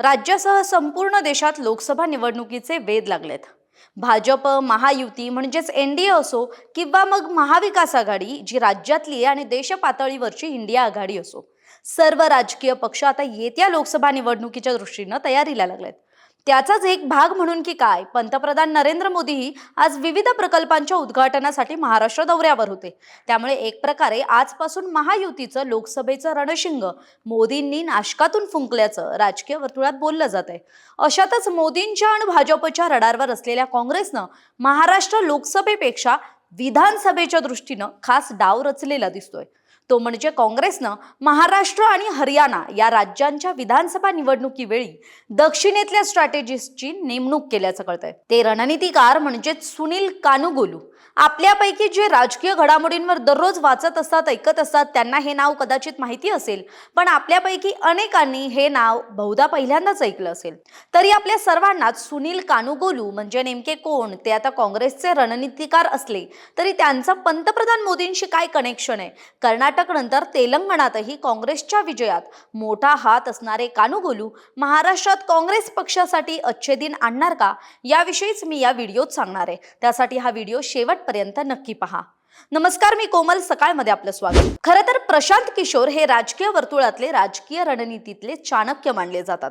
राज्यासह संपूर्ण देशात लोकसभा निवडणुकीचे वेध लागलेत. भाजप महायुती म्हणजेच एन डी ए असो किंवा मग महाविकास आघाडी जी राज्यातली आणि देश पातळीवरची इंडिया आघाडी असो. सर्व राजकीय पक्ष आता येत्या लोकसभा निवडणुकीच्या दृष्टीनं तयारीला लागलेत. त्याचाच एक भाग म्हणून की काय? पंतप्रधान नरेंद्र मोदीही आज विविध प्रकल्पांच्या उद्घाटनासाठी महाराष्ट्र दौऱ्यावर होते. त्यामुळे एक प्रकारे आजपासून महायुतीचं लोकसभेचं रणशिंग मोदींनी नाशकातून फुंकल्याचं राजकीय वर्तुळात बोललं जात आहे अशातच मोदींच्या आणि भाजपच्या रडारवर असलेल्या काँग्रेसनं महाराष्ट्र लोकसभेपेक्षा विधानसभेच्या दृष्टीनं खास डाव रचलेला दिसतोय. तो म्हणजे काँग्रेसनं महाराष्ट्र आणि हरियाणा या राज्यांच्या विधानसभा निवडणुकीवेळी दक्षिणेतल्या स्ट्रॅटेजिस्टची नेमणूक केल्याचं कळतंय. ते रणनीतिकार म्हणजेच सुनील कानुगोलू. आपल्यापैकी जे राजकीय घडामोडींवर दररोज वाचत असतात ऐकत असतात त्यांना हे नाव कदाचित माहिती असेल पण आपल्यापैकी अनेकांनी हे नाव बहुधा पहिल्यांदाच ऐकलं असेल. तरी आपल्या सर्वांनाच सुनील कानुगोलू म्हणजे नेमके कोण? ते आता काँग्रेसचे रणनीतिकार असले तरी त्यांचं पंतप्रधान मोदींशी काय कनेक्शन आहे? कर्नाटक कर्नाटकनंतर तेलंगणातही काँग्रेसच्या विजयात मोठा हात असणारे कानुगोलू महाराष्ट्रात काँग्रेस पक्षासाठी अच्छे दिन आणणार का? याविषयीच मी या व्हिडिओत सांगणार आहे. त्यासाठी हा व्हिडिओ शेवटपर्यंत नक्की पहा. नमस्कार मी कोमल. सकाळमध्ये आपलं स्वागत. खरं तर प्रशांत किशोर हे राजकीय वर्तुळातले राजकीय रणनीतीतले चाणक्य मानले जातात.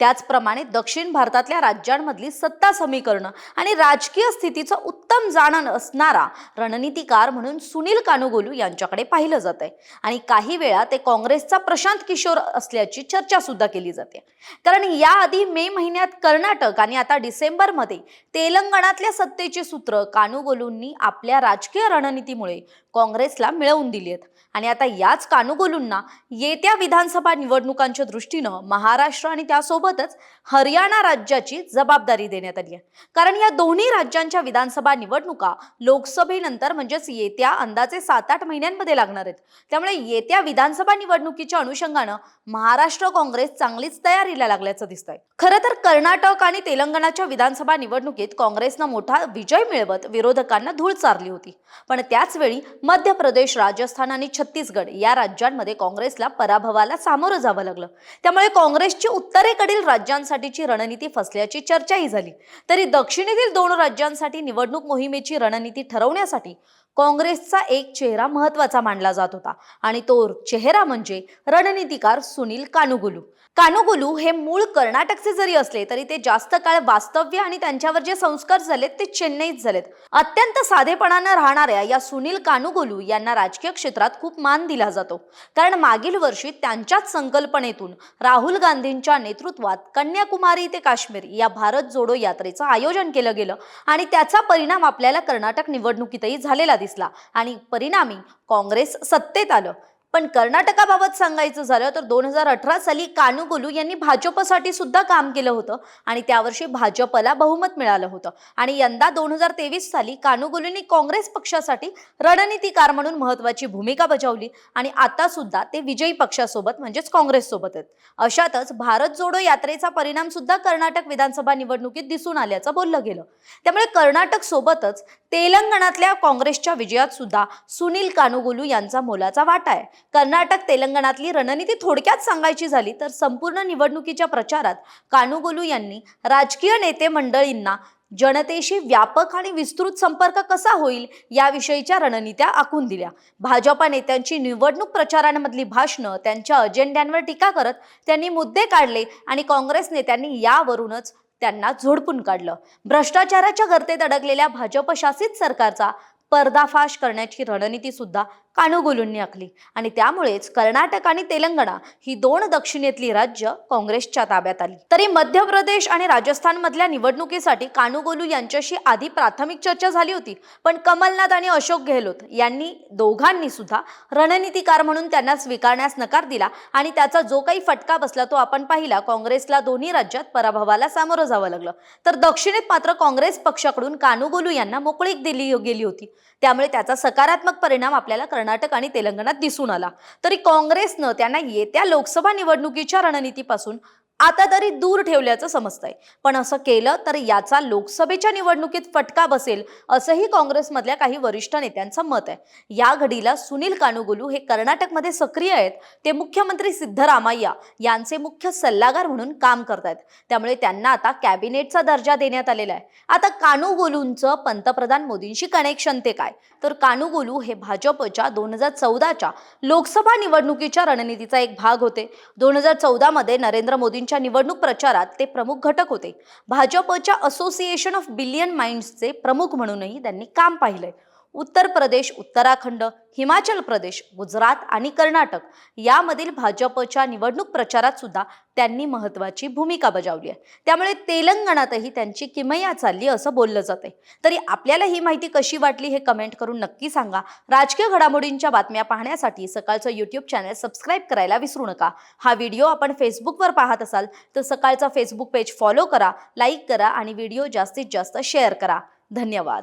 त्याचप्रमाणे दक्षिण भारतातल्या राज्यांमधली सत्ता समीकरणं आणि राजकीय स्थितीचं उत्तम जाणं असणारा रणनीतिकार म्हणून सुनील कानुगोलू यांच्याकडे पाहिलं जात आहे आणि काही वेळा ते काँग्रेसचा प्रशांत किशोर असल्याची चर्चा सुद्धा केली जाते. कारण याआधी मे महिन्यात कर्नाटक आणि आता डिसेंबरमध्ये तेलंगणातल्या सत्तेची सूत्र कानुगोलूंनी आपल्या राजकीय रणनीतीमुळे काँग्रेसला मिळवून दिली आहेत. आणि आता याच कानुगोलूंना येत्या विधानसभा निवडणुकांच्या दृष्टीनं महाराष्ट्र आणि त्यासोबतच हरियाणा राज्याची जबाबदारी देण्यात आली आहे. कारण या दोन्ही राज्यांच्या विधानसभा निवडणुका लोकसभेनंतर म्हणजेच येत्या अंदाजे सात आठ महिन्यांमध्ये लागणार आहेत. त्यामुळे येत्या विधानसभा निवडणुकीच्या अनुषंगानं महाराष्ट्र काँग्रेस चांगलीच तयारीला लागल्याचं दिसतंय. खरं तर कर्नाटक आणि तेलंगणाच्या विधानसभा निवडणुकीत काँग्रेसनं मोठा विजय मिळवत विरोधकांना धूळ चारली होती. पण त्याच वेळी मध्य प्रदेश राजस्थान आणि छत्तीसगड छत्तीसगड या राज्यांमध्ये काँग्रेसला पराभवाला सामोरं जावं लागलं. त्यामुळे काँग्रेसची उत्तरेकडील राज्यांसाठीची रणनीती फसल्याची चर्चाही झाली. तरी दक्षिणेतील दोन राज्यांसाठी निवडणूक मोहिमेची रणनीती ठरवण्यासाठी काँग्रेसचा एक चेहरा महत्त्वाचा मानला जात होता. आणि तो चेहरा म्हणजे रणनीतिकार सुनील कानुगुलू. कानुगुलू हे मूळ कर्नाटकचे जरी असले तरी ते जास्त काळ वास्तव्य आणि त्यांच्यावर जे संस्कार झालेत ते चेन्नईत झालेत. अत्यंत साधेपणानं राहणाऱ्या या सुनील कानुगुलू यांना राजकीय क्षेत्रात खूप मान दिला जातो. कारण मागील वर्षी त्यांच्याच संकल्पनेतून राहुल गांधींच्या नेतृत्वात कन्याकुमारी ते काश्मीर या भारत जोडो यात्रेचं आयोजन केलं गेलं. आणि त्याचा परिणाम आपल्याला कर्नाटक निवडणुकीतही झालेला दिसला. आणि परिणामी काँग्रेस सत्तेत आलं. पण कर्नाटकाबाबत सांगायचं झालं तर दोन हजार अठरा साली कानुगोलू यांनी भाजपसाठी सुद्धा काम केलं होतं आणि त्यावर्षी भाजपला बहुमत मिळालं होतं. आणि यंदा दोन हजार तेवीस साली कानुगोलूंनी काँग्रेस पक्षासाठी रणनीतिकार म्हणून महत्वाची भूमिका बजावली आणि आता सुद्धा ते विजयी पक्षासोबत म्हणजेच काँग्रेससोबत आहेत. अशातच भारत जोडो यात्रेचा परिणाम सुद्धा कर्नाटक विधानसभा निवडणुकीत दिसून आल्याचं बोललं गेलं. त्यामुळे कर्नाटक सोबतच तेलंगणातल्या काँग्रेसच्या विजयात सुद्धा सुनील कानुगोलू यांचा मोलाचा वाटा आहे. कर्नाटक तेलंगणातली रणनीती थोडक्यात सांगायची झाली तर संपूर्ण निवडणुकीच्या प्रचारात कानुगोलू यांनी राजकीय नेते मंडळींना जनतेशी व्यापक आणि विस्तृत संपर्क कसा होईल याविषयीच्या रणनीत्या आखून दिल्या. भाजपा नेत्यांची निवडणूक प्रचारांमधली भाषणं त्यांच्या अजेंड्यांवर टीका करत त्यांनी मुद्दे काढले आणि काँग्रेस नेत्यांनी यावरूनच त्यांना झोडपून काढलं. भ्रष्टाचाराच्या गर्तेत अडकलेल्या भाजप शासित सरकारचा पर्दाफाश करण्याची रणनीती सुद्धा कानुगुलूंनी आखली. आणि त्यामुळेच कर्नाटक आणि तेलंगणा ही दोन दक्षिणेतली राज्य काँग्रेसच्या ताब्यात आली. तरी मध्य प्रदेश आणि राजस्थानमधल्या निवडणुकीसाठी कानुगोलू यांच्याशी आधी प्राथमिक चर्चा झाली होती पण कमलनाथ आणि अशोक गेहलोत यांनी दोघांनी सुद्धा रणनीतिकार म्हणून त्यांना स्वीकारण्यास नकार दिला आणि त्याचा जो काही फटका बसला तो आपण पाहिला काँग्रेसला दोन्ही राज्यात पराभवाला सामोरं जावं लागलं. तर दक्षिणेत मात्र काँग्रेस पक्षाकडून कानुगोलू यांना मोकळीक दिली गेली होती. त्यामुळे त्याचा सकारात्मक परिणाम आपल्याला कर्नाटक आणि तेलंगणात दिसून आला. तरी काँग्रेसनं त्यांना येत्या लोकसभा निवडणुकीच्या रणनीतीपासून आता तरी दूर ठेवल्याचं समजतंय. पण असं केलं तर याचा लोकसभेच्या निवडणुकीत फटका बसेल असंही काँग्रेसमधल्या काही वरिष्ठ नेत्यांचं मत आहे. या घडीला सुनील कानुगुलू हे कर्नाटकमध्ये सक्रिय आहेत. ते मुख्यमंत्री सिद्धरामय्या यांचे मुख्य सल्लागार म्हणून काम करतायत. त्यामुळे त्यांना आता कॅबिनेटचा दर्जा देण्यात आलेला आहे. आता कानुगोलूंचं पंतप्रधान मोदींशी कनेक्शन ते काय? तर कानुगोलू हे भाजपच्या दोन हजार चौदाच्या लोकसभा निवडणुकीच्या रणनीतीचा एक भाग होते. दोन हजार चौदामध्ये नरेंद्र यांच्या निवडणूक प्रचारात ते प्रमुख घटक होते. भाजपच्या असोसिएशन ऑफ बिलियन माइंड्सचे प्रमुख म्हणूनही त्यांनी काम पाहिलंय. उत्तर प्रदेश उत्तराखंड हिमाचल प्रदेश गुजरात आणि कर्नाटक यामधील भाजपच्या निवडणूक प्रचारात सुद्धा त्यांनी महत्वाची भूमिका बजावली आहे. त्यामुळे तेलंगणातही त्यांची किमया चालली असं बोललं जाते तरी आपल्याला ही माहिती कशी वाटली हे कमेंट करून नक्की सांगा. राजकीय घडामोडींच्या बातम्या पाहण्यासाठी सकाळचं युट्यूब चॅनल सबस्क्राईब करायला विसरू नका. हा व्हिडिओ आपण फेसबुकवर पाहत असाल तर सकाळचा फेसबुक पेज फॉलो करा लाईक करा आणि व्हिडिओ जास्तीत जास्त शेअर करा. धन्यवाद.